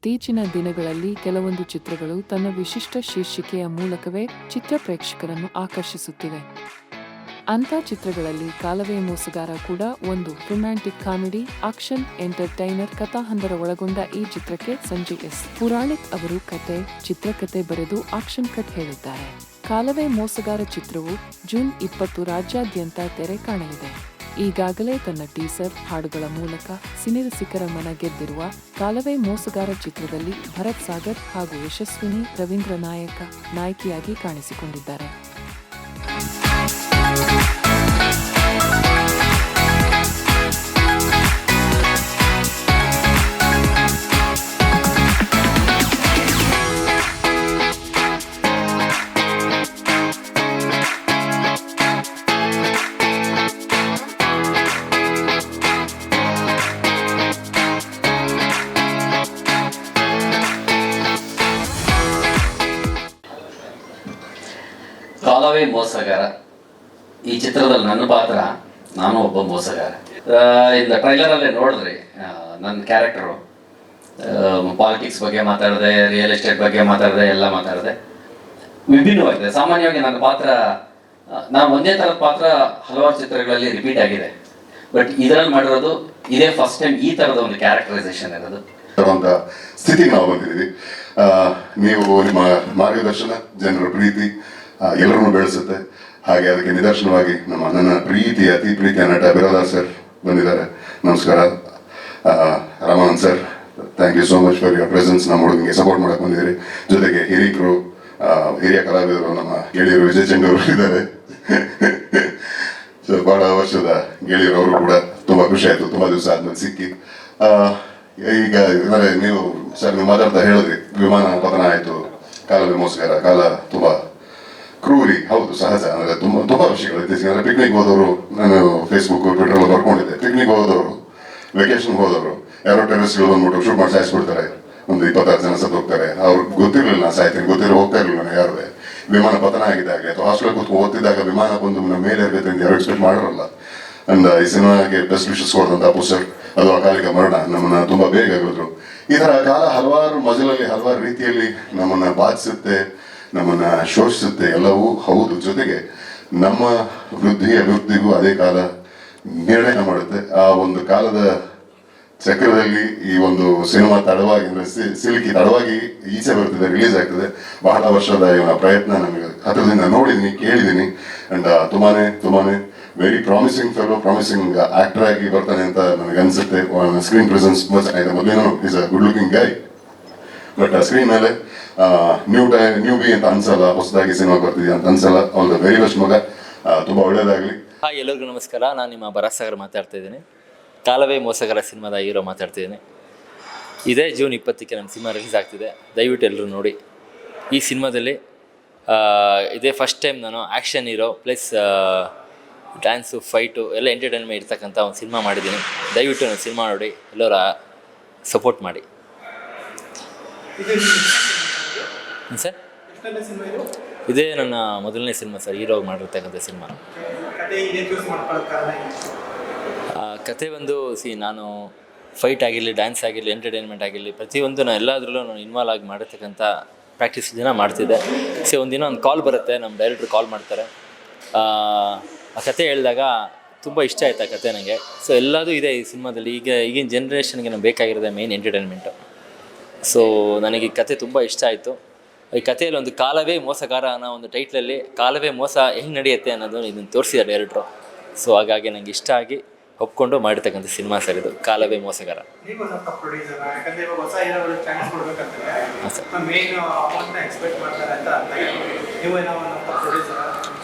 ಇತ್ತೀಚಿನ ದಿನಗಳಲ್ಲಿ ಕೆಲವೊಂದು ಚಿತ್ರಗಳು ತನ್ನ ವಿಶಿಷ್ಟ ಶೀರ್ಷಿಕೆಯ ಮೂಲಕವೇ ಚಿತ್ರ ಪ್ರೇಕ್ಷಕರನ್ನು ಆಕರ್ಷಿಸುತ್ತಿವೆ. ಅಂಥ ಚಿತ್ರಗಳಲ್ಲಿ ಕಾಲವೇ ಮೋಸಗಾರ ಕೂಡ ಒಂದು ರೊಮ್ಯಾಂಟಿಕ್ ಕಾಮಿಡಿ, ಆಕ್ಷನ್, ಎಂಟರ್ಟೈನರ್, ಕಥಾಹಂದರ ಒಳಗೊಂಡ ಈ ಚಿತ್ರಕ್ಕೆ ಸಂಜಯ್ ಎಸ್. ಪುರಾಣಿಕ್ ಅವರು ಕತೆ, ಚಿತ್ರಕತೆ ಬರೆದು ಆಕ್ಷನ್ ಕಟ್ ಹೇಳಿದ್ದಾರೆ. ಕಾಲವೇ ಮೋಸಗಾರ ಚಿತ್ರವು ಜೂನ್ ಇಪ್ಪತ್ತು ರಾಜ್ಯಾದ್ಯಂತ ತೆರೆ ಕಾಣಲಿದೆ. ಈಗಾಗಲೇ ತನ್ನ ಟೀಸರ್ ಹಾಡುಗಳ ಮೂಲಕ ಸಿನಿರಸಿಕರ ಮನ ಗೆದ್ದಿರುವ ಕಾಲವೇ ಮೋಸಗಾರ ಚಿತ್ರದಲ್ಲಿ ಭರತ್ ಸಾಗರ್ ಹಾಗೂ ಯಶಸ್ವಿನಿ ರವೀಂದ್ರ ನಾಯಕ ನಾಯಕಿಯಾಗಿ ಕಾಣಿಸಿಕೊಂಡಿದ್ದಾರೆ. ಕಾಲವೇ ಮೋಸಗಾರ. ಈ ಚಿತ್ರದಲ್ಲಿ ನನ್ನ ಪಾತ್ರ, ನಾನು ಒಬ್ಬ ಮೋಸಗಾರ. ಇಂದ ಟ್ರೈಲರಲ್ಲೇ ನೋಡಿದ್ರಿ ನನ್ನ ಕ್ಯಾರೆಕ್ಟರು ಪಾಲಿಟಿಕ್ಸ್ ಬಗ್ಗೆ ಮಾತಾಡಿದೆ ರಿಯಲ್ ಎಸ್ಟೇಟ್ ಬಗ್ಗೆ ಮಾತಾಡಿದೆ, ಎಲ್ಲ ಮಾತಾಡಿದೆ. ವಿಭಿನ್ನವಾಗಿದೆ. ಸಾಮಾನ್ಯವಾಗಿ ನನ್ನ ಪಾತ್ರ ನಾನು ಒಂದೇ ಥರದ ಪಾತ್ರ ಹಲವಾರು ಚಿತ್ರಗಳಲ್ಲಿ ರಿಪೀಟ್ ಆಗಿದೆ. ಬಟ್ ಇದರಲ್ಲಿ ಮಾಡಿರೋದು, ಇದೇ ಫಸ್ಟ್ ಟೈಮ್ ಈ ಥರದ ಒಂದು ಕ್ಯಾರೆಕ್ಟರೈಸೇಷನ್ ಇರೋದು. ಸ್ಥಿತಿಗೆ ನಾವು ಬಂದಿದ್ದೀವಿ. ನೀವು ನಿಮ್ಮ ಮಾರ್ಗದರ್ಶನ, ಜನರ ಪ್ರೀತಿ ಎಲ್ಲರನ್ನು ಬೆಳೆಸುತ್ತೆ. ಹಾಗೆ ಅದಕ್ಕೆ ನಿದರ್ಶನವಾಗಿ ನಮ್ಮ ನನ್ನ ಪ್ರೀತಿ ಅತಿ ಪ್ರೀತಿಯ ನಟ ಬಿರಾದಾರ್ ಸರ್ ಬಂದಿದ್ದಾರೆ. ನಮಸ್ಕಾರ. Raman sir thank you so much for your presence ನಮ್ಮ ಹುಡುಗಿಗೆ ಸಪೋರ್ಟ್ ಮಾಡಕ್ಕೆ ಬಂದಿದ್ದೀರಿ. ಜೊತೆಗೆ ಹಿರಿಕರು ಆ, ಹಿರಿಯ ಕಲಾವಿದರು ನಮ್ಮ ಗೆಳೆಯರು ವಿಜಯ್ ಚಂದ್ರ ಅವರು ಇದ್ದಾರೆ. ಸೊ ಬಹಳ ವರ್ಷದ ಗೆಳೆಯರು ಅವರು ಕೂಡ ತುಂಬಾ ಖುಷಿ ಆಯ್ತು. ತುಂಬಾ ದಿವಸ ಆದ್ಮೇಲೆ ಸಿಕ್ಕಿ. ಈಗ ನೀವು ಸರ್ ನೀವು ಮಾತಾಡ್ತಾ ಹೇಳಿದ್ರಿ. ವಿಮಾನ ಪತನ ಆಯ್ತು. ಕಾಲ ವಿಮೋಸ್ಕರ ಕಾಲ ತುಂಬಾ ಕ್ರೂರಿ. ಹೌದು, ಸಹಜ. ಅಂದ್ರೆ ತುಂಬಾ ತುಂಬಾ ವಿಷಯಗಳು ಇತ್ತೀಚೆಗೆ. ಅಂದ್ರೆ ಪಿಕ್ನಿಕ್ ಹೋದವರು, ನಾನು ಫೇಸ್ಬುಕ್ ಟ್ವಿಟರ್ ಎಲ್ಲ ಬರ್ಕೊಂಡಿದ್ದೆ. ಪಿಕ್ನಿಕ್ ಹೋದವರು ವೆಕೇಶನ್ ಹೋದವರು, ಯಾರೋ ಟೆರರಿಸ್ಟ್ಗಳು ಬಂದ್ಬಿಟ್ಟು ಶೂಟ್ ಮಾಡಿ ಸಾಯಿಸ್ಬಿಡ್ತಾರೆ. ಒಂದು ಇಪ್ಪತ್ತಾರು ಜನ ಸತ್ತು ಹೋಗ್ತಾರೆ. ಅವ್ರಿಗೆ ಗೊತ್ತಿರಲಿಲ್ಲ ನಾ ಸಾಯ್ತೀನಿ ಗೊತ್ತಿರೋ ಹೋಗ್ತಾ ಇರಲಿಲ್ಲ ನಾನು ಯಾರು ವಿಮಾನ ಪತನ ಆಗಿದ್ದಾಗಲಿ ಅಥವಾ ಹಾಸ್ಟೆಲ್ ಕೂತ್ಕೊಂಡು ಓದ್ತಿದ್ದಾಗ ವಿಮಾನ ಬಂದು ನಮ್ಮ ಮೇಲೆ ಇರಬೇಕು ಅಂತ ಯಾರು ಎಕ್ಸ್ಪೆಕ್ಟ್ ಮಾಡಿರಲ್ಲ. ಅಂಡ್ ಈ ಸಿನಿಮಾಗೆ ಬೆಸ್ಟ್ ವಿಶಸ್ ಕೊಡ್ದಂತ ಸರ್ ಅದು ಅಕಾಲಿಕ ಮರಣ. ನಮ್ಮನ್ನ ತುಂಬಾ ಬೇಗ ಆಗಿದ್ರು ಈ ತರ ಕಾಲ ಹಲವಾರು ಮಜಲಲ್ಲಿ, ಹಲವಾರು ರೀತಿಯಲ್ಲಿ ನಮ್ಮನ್ನ ಬಾಧಿಸುತ್ತೆ. ನಮ್ಮನ್ನ ಶೋಷಿಸುತ್ತೆ ಎಲ್ಲವೂ. ಹೌದು, ಜೊತೆಗೆ ನಮ್ಮ ವೃದ್ಧಿ ಅಭಿವೃದ್ಧಿಗೂ ಅದೇ ಕಾಲ ನಿರ್ಣಯ ಮಾಡುತ್ತೆ. ಆ ಒಂದು ಕಾಲದ ಚಕ್ರದಲ್ಲಿ ಈ ಒಂದು ಸಿನಿಮಾ ತಡವಾಗಿ ಅಂದ್ರೆ ಸಿಲುಕಿ ತಡವಾಗಿ ಈಚೆ ಬರ್ತಿದೆ ರಿಲೀಸ್ ಆಗ್ತದೆ. ಬಹಳ ವರ್ಷದ ಇವನ ಪ್ರಯತ್ನ ನನಗೆ ಹತ್ತಿರದಿಂದ ನೋಡಿದ್ದೀನಿ ಕೇಳಿದ್ದೀನಿ ಅಂಡ್ ತುಂಬಾನೇ ತುಂಬಾನೇ very promising fellow promising actor ಆಗಿ ಬರ್ತಾನೆ ಅಂತ ನನಗೆ ಅನ್ಸುತ್ತೆ. ಸ್ಕ್ರೀನ್ ಪ್ರೆಸೆನ್ಸ್ ತುಂಬಾ ಚೆನ್ನಾಗಿದೆ. ಮೊದಲೇನೋ is a good looking guy but screen ಮೇಲೆ ನ್ಯೂ ಟೈ ನ್ಯೂ ಬಿ ಅಂತ ಅನ್ಸಲ್ಲ ಹೊಸದಾಗಿ ಸಿನಿಮಾ ಬರ್ತಿದ್ಯಾ ಅಂತ ಅನ್ಸಲ್ಲ. ಅವ್ನ ವೆರಿ ಬೆಸ್ಟ್ ಮಗ. ತುಂಬಾ ಒಳ್ಳೇದಾಗ್ಲಿ. ಹಾಯ್ ಎಲ್ಲರಿಗೂ ನಮಸ್ಕಾರ. ನಾನು ನಿಮ್ಮ ಬರಾಸಾಗರ್ ಮಾತಾಡ್ತಾ ಇದ್ದೀನಿ. ಕಾಲವೇ ಮೋಸಗರ ಸಿನಿಮಾದ ಹೀರೋ ಮಾತಾಡ್ತಿದ್ದೀನಿ ಇದೇ ಜೂನ್ ಇಪ್ಪತ್ತಕ್ಕೆ ನಮ್ಮ ಸಿನಿಮಾ ರಿಲೀಸ್ ಆಗ್ತಿದೆ. ದಯವಿಟ್ಟು ಎಲ್ಲರೂ ನೋಡಿ. ಈ ಸಿನಿಮಾದಲ್ಲಿ ಆ, ಇದೇ ಫಸ್ಟ್ ಟೈಮ್ ನಾನು action hero plus dance fight ಎಲ್ಲ ಎಂಟರ್ಟೈನ್ಮೆಂಟ್ ಇರ್ತಕ್ಕಂಥ ಒಂದು ಸಿನಿಮಾ ಮಾಡಿದ್ದೀನಿ. ದಯವಿಟ್ಟು ನಾನು ಸಿನಿಮಾ ನೋಡಿ ಎಲ್ಲರ ಸಪೋರ್ಟ್ ಮಾಡಿ. ಸರ್ ಇದು ನನ್ನ ಮೊದಲನೇ ಸಿನಿಮಾ ಸರ್, ಹೀರೋ ಮಾಡಿರ್ತಕ್ಕಂಥ ಸಿನಿಮಾ. ಕತೆ ಒಂದು ಸಿ, ನಾನು ಫೈಟ್ ಆಗಿರಲಿ ಡ್ಯಾನ್ಸ್ ಆಗಿರಲಿ ಎಂಟರ್ಟೈನ್ಮೆಂಟ್ ಆಗಿರಲಿ, ಪ್ರತಿಯೊಂದು ನಾನು ಎಲ್ಲದರಲ್ಲೂ ನಾನು ಇನ್ವಾಲ್ವ್ ಆಗಿ ಮಾಡಿರ್ತಕ್ಕಂಥ ಪ್ರಾಕ್ಟೀಸ್ ದಿನ ಮಾಡ್ತಿದ್ದೆ. ಸೊ, ಒಂದಿನ ಒಂದು ಕಾಲ್ ಬರುತ್ತೆ ನಮ್ಮ ಡೈರೆಕ್ಟ್ರು ಕಾಲ್ ಮಾಡ್ತಾರೆ. ಆ ಕತೆ ಹೇಳಿದಾಗ ತುಂಬ ಇಷ್ಟ ಆಯ್ತು ಆ ಕತೆ ನನಗೆ ಸೊ ಎಲ್ಲದೂ ಇದೆ ಈ ಸಿನಿಮಾದಲ್ಲಿ. ಈಗ, ಈಗಿನ ಜನ್ರೇಷನ್ಗೆ ನಮ್ಗೆ ಬೇಕಾಗಿರೋದೆ ಮೇನ್ ಎಂಟರ್ಟೈನ್ಮೆಂಟು ಸೊ ನನಗೆ ಈ ಕತೆ ತುಂಬ ಇಷ್ಟ ಆಯಿತು. ಈ ಕಥೆಯಲ್ಲಿ ಒಂದು ಕಾಲವೇ ಮೋಸಗಾರ ಅನ್ನೋ ಒಂದು ಟೈಟ್ಲಲ್ಲಿ ಕಾಲವೇ ಮೋಸ ಹೆಂಗೆ ನಡೆಯುತ್ತೆ ಅನ್ನೋದು ಇದನ್ನು ತೋರಿಸಿದ್ದಾರೆ ಡೈರೆಕ್ಟ್ರು ಸೊ ಹಾಗಾಗಿ ನನಗೆ ಇಷ್ಟ ಆಗಿ ಒಪ್ಕೊಂಡು ಮಾಡಿರ್ತಕ್ಕಂಥ ಸಿನಿಮಾ ಸರ್ ಇದು ಕಾಲವೇ ಮೋಸಗಾರ.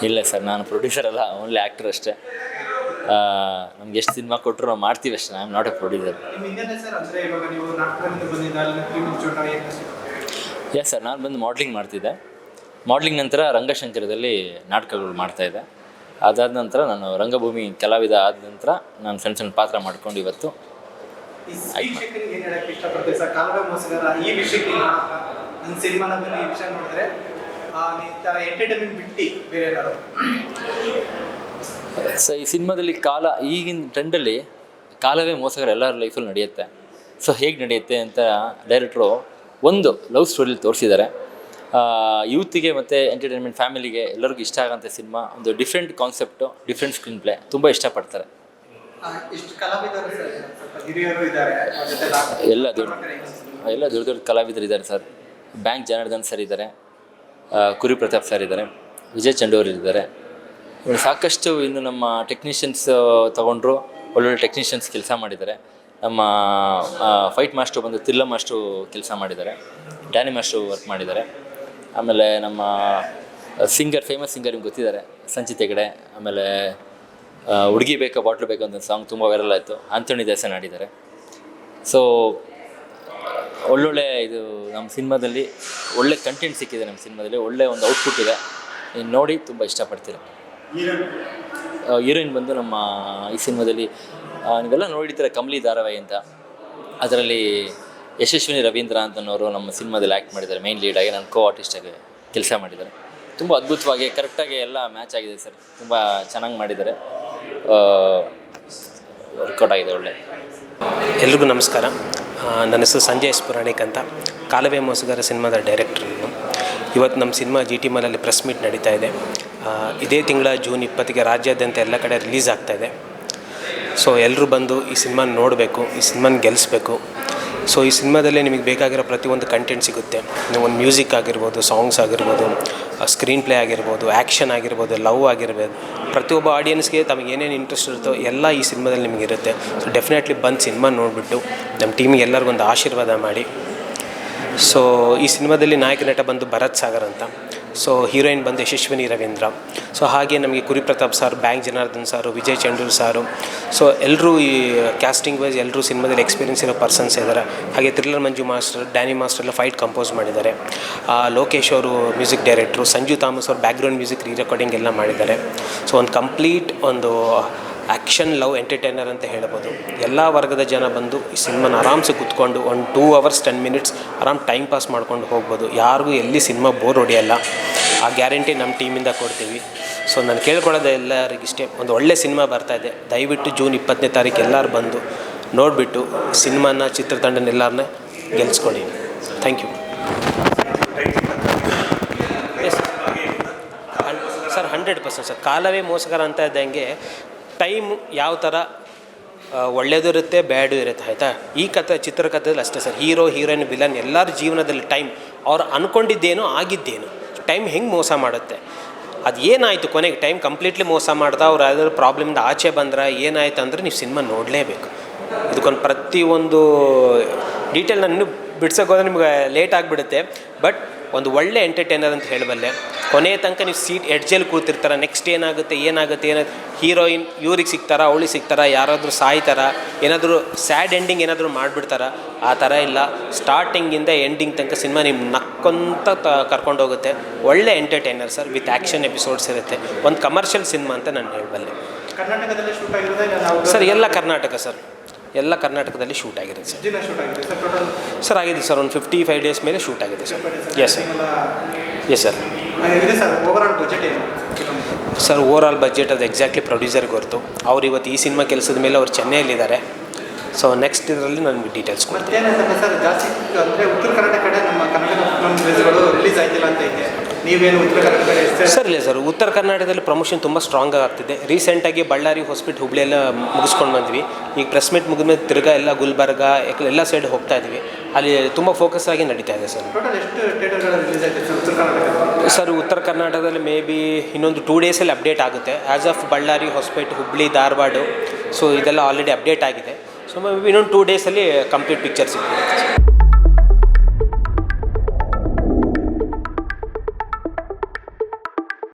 ಇಲ್ಲ ಸರ್ ನಾನು ಪ್ರೊಡ್ಯೂಸರ್ ಅಲ್ಲ ಓನ್ಲಿ ಆ್ಯಕ್ಟರ್ ಅಷ್ಟೇ. ನಮ್ಗೆ ಎಷ್ಟು ಸಿನಿಮಾ ಕೊಟ್ಟರು ನಾವು ಮಾಡ್ತೀವಿ ಅಷ್ಟೇ I am not a producer yes sir ನಾನು ಬಂದು ಮಾಡ್ಲಿಂಗ್ ಮಾಡ್ತಿದ್ದೆ. ಮಾಡ್ಲಿಂಗ್ ನಂತರ ರಂಗಶಂಕರದಲ್ಲಿ ನಾಟಕಗಳು ಮಾಡ್ತಾಯಿದ್ದೆ ಅದಾದ ನಂತರ ನಾನು ರಂಗಭೂಮಿ ಕಲಾವಿದ ಆದ ನಂತರ ನಾನು ಸಣ್ಣ ಸಣ್ಣ ಪಾತ್ರ ಮಾಡ್ಕೊಂಡು ಇವತ್ತು ಸೊ ಈ ಸಿನಿಮಾದಲ್ಲಿ ಕಾಲ ಈಗಿನ ಟ್ರೆಂಡಲ್ಲಿ ಕಾಲವೇ ಮೋಸಗಾರ ಎಲ್ಲರ ಲೈಫಲ್ಲಿ ನಡೆಯುತ್ತೆ. ಸೊ ಹೇಗೆ ನಡೆಯುತ್ತೆ ಅಂತ ಡೈರೆಕ್ಟ್ರು ಒಂದು ಲವ್ ಸ್ಟೋರಿಲಿ ತೋರಿಸಿದ್ದಾರೆ. ಯೂತಿಗೆ ಮತ್ತು ಎಂಟರ್ಟೈನ್ಮೆಂಟ್ ಫ್ಯಾಮಿಲಿಗೆ ಎಲ್ಲರಿಗೂ ಇಷ್ಟ ಆಗೋಂಥ ಸಿನಿಮಾ ಒಂದು different concept different screenplay ತುಂಬ ಇಷ್ಟಪಡ್ತಾರೆ. ಎಲ್ಲ ದೊಡ್ಡ ಎಲ್ಲ ದೊಡ್ಡ ದೊಡ್ಡ ಕಲಾವಿದರು ಇದ್ದಾರೆ ಸರ್. ಬ್ಯಾಂಕ್ ಜನಾರ್ದನ್ ಸರ್ ಇದ್ದಾರೆ ಕುರಿ ಪ್ರತಾಪ್ ಸರ್ ಇದ್ದಾರೆ ವಿಜಯ್ ಚಂಡೂರ್ ಇದ್ದಾರೆ. ಸಾಕಷ್ಟು ಇನ್ನು ನಮ್ಮ ಟೆಕ್ನಿಷಿಯನ್ಸ್ ತಗೊಂಡ್ರು ಒಳ್ಳೊಳ್ಳೆ ಟೆಕ್ನಿಷಿಯನ್ಸ್ ಕೆಲಸ ಮಾಡಿದ್ದಾರೆ. ನಮ್ಮ ಫೈಟ್ ಮಾಸ್ಟ್ರು ಬಂದು ತಿಲ್ಲ ಮಾಸ್ಟ್ರು ಕೆಲಸ ಮಾಡಿದ್ದಾರೆ. ಡ್ಯಾನಿ ಮಾಸ್ಟ್ರು ವರ್ಕ್ ಮಾಡಿದ್ದಾರೆ. ಆಮೇಲೆ ನಮ್ಮ ಸಿಂಗರ್ ಫೇಮಸ್ ಸಿಂಗರ್ ನಿಮ್ಗೆ ಗೊತ್ತಿದ್ದಾರೆ ಸಂಚಿತ್ ಹೆಗಡೆ. ಆಮೇಲೆ ಹುಡುಗಿ ಬೇಕಾ ಬಾಟ್ಲು ಬೇಕು ಅಂತ ಸಾಂಗ್ ತುಂಬ ವೈರಲ್ ಆಯಿತು. ಅಂತೋಣಿ ದೇಸನ್ ಆಡಿದ್ದಾರೆ ಸೊ ಒಳ್ಳೊಳ್ಳೆ ಇದು ನಮ್ಮ ಸಿನಿಮಾದಲ್ಲಿ ಒಳ್ಳೆ ಕಂಟೆಂಟ್ ಸಿಕ್ಕಿದೆ ನಮ್ಮ ಸಿನಿಮಾದಲ್ಲಿ. ಒಳ್ಳೆ ಒಂದು ಔಟ್ಪುಟ್ ಇದೆ. ನೀನು ನೋಡಿ ತುಂಬ ಇಷ್ಟಪಡ್ತೀರ ಹೀರೋಯಿನ್ ಬಂದು ನಮ್ಮ ಈ ಸಿನಿಮಾದಲ್ಲಿ ನೀವೆಲ್ಲ ನೋಡಿರ್ತೀರ ಕಮಲಿ ಧಾರಾವಾಹಿ ಅಂತ. ಅದರಲ್ಲಿ ಯಶಸ್ವಿನಿ ರವೀಂದ್ರ ಅಂತನವರು ನಮ್ಮ ಸಿನಿಮಾದಲ್ಲಿ ಆ್ಯಕ್ಟ್ ಮಾಡಿದ್ದಾರೆ. ಮೈನ್ ಲೀಡಾಗಿ ನಾನು ಕೋ ಆರ್ಟಿಸ್ಟಾಗಿ ಕೆಲಸ ಮಾಡಿದ್ದಾರೆ. ತುಂಬ ಅದ್ಭುತವಾಗಿ ಕರೆಕ್ಟಾಗಿ ಎಲ್ಲ ಮ್ಯಾಚ್ ಆಗಿದೆ ಸರ್. ತುಂಬ ಚೆನ್ನಾಗಿ ಮಾಡಿದ್ದಾರೆ. ವರ್ಕೌಟ್ ಆಗಿದೆ, ಒಳ್ಳೆ. ಎಲ್ರಿಗೂ ನಮಸ್ಕಾರ. ನನ್ನ ಹೆಸರು ಸಂಜಯ್ ಎಸ್ ಪುರಾಣಿಕ್ ಅಂತ. ಕಾಲವೇ ಮೋಸಗಾರ ಸಿನಿಮಾದ ಡೈರೆಕ್ಟರ್ ಇವತ್ತು ನಮ್ಮ ಸಿನಿಮಾ ಜಿ ಟಿ ಮಾಲಲ್ಲಿ ಪ್ರೆಸ್ ಮೀಟ್ ನಡೀತಾ ಇದೆ. ಇದೇ ತಿಂಗಳ ಜೂನ್ ಇಪ್ಪತ್ತಿಗೆ ರಾಜ್ಯಾದ್ಯಂತ ಎಲ್ಲ ಕಡೆ ರಿಲೀಸ್ ಆಗ್ತಾ ಇದೆ. ಸೊ ಎಲ್ಲರೂ ಬಂದು ಈ ಸಿನಿಮಾನ ನೋಡಬೇಕು, ಈ ಸಿನಿಮಾನ ಗೆಲ್ಲಿಸ್ಬೇಕು ಸೊ ಈ ಸಿನಿಮಾದಲ್ಲಿ ನಿಮಗೆ ಬೇಕಾಗಿರೋ ಪ್ರತಿಯೊಂದು ಕಂಟೆಂಟ್ ಸಿಗುತ್ತೆ. ನೀವು ಒಂದು ಮ್ಯೂಸಿಕ್ ಆಗಿರ್ಬೋದು ಸಾಂಗ್ಸ್ ಆಗಿರ್ಬೋದು ಸ್ಕ್ರೀನ್ ಪ್ಲೇ ಆಗಿರ್ಬೋದು ಆ್ಯಕ್ಷನ್ ಆಗಿರ್ಬೋದು ಲವ್ ಆಗಿರ್ಬೋದು. ಪ್ರತಿಯೊಬ್ಬ ಆಡಿಯನ್ಸ್ಗೆ ತಮಗೆ ಏನೇನು ಇಂಟ್ರೆಸ್ಟ್ ಇರುತ್ತೋ ಎಲ್ಲ ಈ ಸಿನಿಮಾದಲ್ಲಿ ನಿಮಗೆ ಇರುತ್ತೆ. ಸೊ ಡೆಫಿನೆಟ್ಲಿ ಬಂದು ಸಿನಿಮಾ ನೋಡಿಬಿಟ್ಟು ನಮ್ಮ ಟೀಮಿಗೆ ಎಲ್ಲರಿಗೊಂದು ಆಶೀರ್ವಾದ ಮಾಡಿ. ಸೊ ಈ ಸಿನಿಮಾದಲ್ಲಿ ನಾಯಕ ನಟ ಬಂದು ಭರತ್ ಸಾಗರ್ ಅಂತ. ಸೊ ಹೀರೋಯಿನ್ ಬಂದು ಯಶಸ್ವಿನಿ ರವೀಂದ್ರ. ಸೊ ಹಾಗೆ ನಮಗೆ ಕುರಿ ಪ್ರತಾಪ್ ಸರ್ ಬ್ಯಾಂಕ್ ಜನಾರ್ದನ್ ಸಾರು ವಿಜಯ್ ಚಂಡೂರ್ ಸಾರು ಸೊ ಎಲ್ಲರೂ ಈ ಕ್ಯಾಸ್ಟಿಂಗ್ ವೈಸ್ ಎಲ್ಲರೂ ಸಿನಿಮಾದಲ್ಲಿ ಎಕ್ಸ್ಪೀರಿಯನ್ಸ್ ಇರೋ ಪರ್ಸನ್ಸ್ ಇದ್ದಾರೆ ಹಾಗೆ thriller Manju master Danny master ಎಲ್ಲ ಫೈಟ್ ಕಂಪೋಸ್ ಮಾಡಿದ್ದಾರೆ. ಲೋಕೇಶ್ ಅವರು ಮ್ಯೂಸಿಕ್ ಡೈರೆಕ್ಟ್ರು ಸಂಜು ಥಾಮಸ್ ಅವರು ಬ್ಯಾಕ್ಗ್ರೌಂಡ್ ಮ್ಯೂಸಿಕ್ ರೀ ರೆಕಾರ್ಡಿಂಗ್ ಎಲ್ಲ ಮಾಡಿದ್ದಾರೆ. ಸೊ ಒಂದು ಕಂಪ್ಲೀಟ್ ಒಂದು ಆ್ಯಕ್ಷನ್ ಲವ್ ಎಂಟರ್ಟೈನರ್ ಅಂತ ಹೇಳ್ಬೋದು. ಎಲ್ಲ ವರ್ಗದ ಜನ ಬಂದು ಈ ಸಿನಿಮಾನ ಆರಾಮ್ಸೆ ಕೂತ್ಕೊಂಡು ಒಂದು ಟೂ ಅವರ್ಸ್, ಟೆನ್ ಮಿನಿಟ್ಸ್ ಆರಾಮ್ ಟೈಮ್ ಪಾಸ್ ಮಾಡ್ಕೊಂಡು ಹೋಗ್ಬೋದು. ಯಾರಿಗೂ ಎಲ್ಲಿ ಸಿನಿಮಾ ಬೋರ್ ಹೊಡೆಯಲ್ಲ. ಆ ಗ್ಯಾರಂಟಿ ನಮ್ಮ ಟೀಮಿಂದ ಕೊಡ್ತೀವಿ. ಸೊ ನಾನು ಕೇಳ್ಕೊಳ್ಳೋದು ಎಲ್ಲರಿಗಿಷ್ಟೇ ಒಂದು ಒಳ್ಳೆ ಸಿನಿಮಾ ಬರ್ತಾ ಇದೆ. ದಯವಿಟ್ಟು ಜೂನ್ ಇಪ್ಪತ್ತನೇ ತಾರೀಕು ಎಲ್ಲರೂ ಬಂದು ನೋಡಿಬಿಟ್ಟು ಸಿನಿಮಾನ, ಚಿತ್ರತಂಡನ ಎಲ್ಲರನ್ನ ಗೆಲ್ಸ್ಕೊಳ್ಳಿ. Thank you sir hundred percent sir Kaalave Mosagaara ಅಂತ ಇದ್ದಂಗೆ ಟೈಮ್ ಯಾವ ಥರ ಒಳ್ಳೆಯದು ಇರುತ್ತೆ ಬ್ಯಾಡು ಇರುತ್ತೆ, ಆಯಿತಾ? ಈ ಕಥೆ, ಚಿತ್ರಕಥೆಯಲ್ಲಿ ಅಷ್ಟೇ ಸರ್. ಹೀರೋ, ಹೀರೋಯಿನ್, ವಿಲನ್ ಎಲ್ಲರ ಜೀವನದಲ್ಲಿ ಟೈಮ್, ಅವ್ರು ಅಂದ್ಕೊಂಡಿದ್ದೇನೋ ಆಗಿದ್ದೇನು. ಟೈಮ್ ಹೆಂಗೆ ಮೋಸ ಮಾಡುತ್ತೆ? ಅದು ಏನಾಯಿತು ಕೊನೆಗೆ? ಟೈಮ್ ಕಂಪ್ಲೀಟ್ಲಿ ಮೋಸ ಮಾಡ್ದ, ಅವ್ರು ಯಾವ್ದಾದ್ರು ಪ್ರಾಬ್ಲಮಿಂದ ಆಚೆ ಬಂದ್ರೆ, ಏನಾಯ್ತು ಅಂದರೆ ನೀವು ಸಿನಿಮಾ ನೋಡಲೇಬೇಕು. ಇದಕ್ಕೊಂದು ಪ್ರತಿಯೊಂದು ಡೀಟೇಲ್ ನಾನು ಬಿಡ್ಸೋಕೆ ಹೋದ್ರೆ ನಿಮ್ಗೆ ಲೇಟ್ ಆಗಿಬಿಡುತ್ತೆ. ಬಟ್, ಒಂದು ಒಳ್ಳೆ ಎಂಟರ್ಟೈನರ್ ಅಂತ ಹೇಳಬಲ್ಲೆ ಕೊನೆಯ ತನಕ ನೀವು ಸೀಟ್ ಎಡ್ಜಲ್ಲಿ ಕೂತಿರ್ತಾರ ನೆಕ್ಸ್ಟ್ ಏನಾಗುತ್ತೆ ಏನಾಗುತ್ತೆ ಏನೋ ಹೀರೋಯಿನ್ ಇವ್ರಿಗೆ ಸಿಗ್ತಾರ ಅವಳಿಗೆ ಸಿಗ್ತಾರ ಯಾರಾದರೂ ಸಾಯ್ತಾರ ಏನಾದರೂ ಸ್ಯಾಡ್ ಎಂಡಿಂಗ್ ಏನಾದರೂ ಮಾಡಿಬಿಡ್ತಾರ ಆ ಥರ ಇಲ್ಲ. ಸ್ಟಾರ್ಟಿಂಗಿಂದ ಎಂಡಿಂಗ್ ತನಕ ಸಿನಿಮಾ ನಿಮ್ಮ ನಕ್ಕೊಂತ ತ ಕರ್ಕೊಂಡು ಹೋಗುತ್ತೆ ಒಳ್ಳೆ entertainer sir with action episodes ಇರುತ್ತೆ. ಒಂದು ಕಮರ್ಷಿಯಲ್ ಸಿನಿಮಾ ಅಂತ ನಾನು ಹೇಳಬಲ್ಲೆ. ಕರ್ನಾಟಕದಲ್ಲಿ ಶೂಟ್ ಆಗಿರೋದೇ ಸರ್ ಎಲ್ಲ ಕರ್ನಾಟಕ ಸರ್ ಎಲ್ಲ ಕರ್ನಾಟಕದಲ್ಲಿ ಶೂಟ್ ಆಗಿದೆ ಸರ್ ಸರ್ ಆಗಿದೆ ಸರ್ ಒಂದು ಫಿಫ್ಟಿ ಫೈವ್ ಡೇಸ್ ಮೇಲೆ ಶೂಟ್ ಆಗಿದೆ sir yes sir yes sir ಇದೆ ಸರ್ ಓವರ್ ಆಲ್ ಬಜೆಟ್ ಏನು? ಸರ್ ಓವರ್ ಆಲ್ ಬಜೆಟ್ ಅದು ಎಕ್ಸಾಕ್ಟ್ಲಿ ಪ್ರೊಡ್ಯೂಸರ್ಗೆ ಹೊರತು. ಅವ್ರು ಇವತ್ತು ಈ ಸಿನಿಮಾ ಕೆಲಸದ ಮೇಲೆ ಅವ್ರು ಚೆನ್ನೈಯಲ್ಲಿದ್ದಾರೆ. ಸೊ ನೆಕ್ಸ್ಟ್ ಇದರಲ್ಲಿ ನನಗೆ ಡೀಟೇಲ್ಸ್ ಕೊಡ್ತೀನಿ. ಸರ್ ಜಾಸ್ತಿ ಅಂದರೆ ಉತ್ತರ ಕರ್ನಾಟಕ ಕಡೆ ನಮ್ಮ ಕನ್ನಡ ಫಿಲ್ಮ್ ರಿಲೀಸ್ಗಳು ರಿಲೀಸ್ ಆಯ್ತಿಲ್ಲ ಅಂತ ಇದೆ. ನೀವೇನು ಉತ್ತರ ಕನ್ನಡ ಸರ್? ಇಲ್ಲ ಸರ್ ಉತ್ತರ ಕರ್ನಾಟಕದಲ್ಲಿ ಪ್ರಮೋಷನ್ ತುಂಬ ಸ್ಟ್ರಾಂಗ್ ಆಗ್ತಿದೆ. ರೀಸೆಂಟಾಗಿ ಬಳ್ಳಾರಿ ಹೊಸಪೇಟೆ ಹುಬ್ಳಿ ಎಲ್ಲ ಮುಗಿಸ್ಕೊಂಡು ಬಂದ್ವಿ. ಈಗ ಪ್ರೆಸ್ ಮೀಟ್ ಮುಗಿದ ಮೇಲೆ ತಿರ್ಗಾ ಎಲ್ಲ ಗುಲ್ಬರ್ಗ ಎಲ್ಲ ಸೈಡ್ ಹೋಗ್ತಾ ಇದ್ವಿ. ಅಲ್ಲಿ ತುಂಬ ಫೋಕಸ್ ಆಗಿ ನಡೀತಾ ಇದೆ ಸರ್. ಟೋಟಲ್ ಎಷ್ಟು ಥಿಯೇಟರ್ಗಳು ರಿಲೀಸ್ ಆಯ್ತು ಸರ್ ಉತ್ತರ ಕರ್ನಾಟಕದಲ್ಲಿ ಸರ್, ಉತ್ತರ ಕರ್ನಾಟಕದಲ್ಲಿ ಮೇ ಬಿ ಇನ್ನೊಂದು ಟೂ ಡೇಸಲ್ಲಿ ಅಪ್ಡೇಟ್ ಆಗುತ್ತೆ. As of Ballari Hosapete Hubballi Dharwad so ಇದೆಲ್ಲ ಆಲ್ರೆಡಿ ಅಪ್ಡೇಟ್ ಆಗಿದೆ. ಸೊ ಮೇ ಬಿ ಇನ್ನೊಂದು ಟೂ ಡೇಸಲ್ಲಿ ಕಂಪ್ಲೀಟ್ ಪಿಕ್ಚರ್ ಸಿಗ್ಬಿಡುತ್ತೆ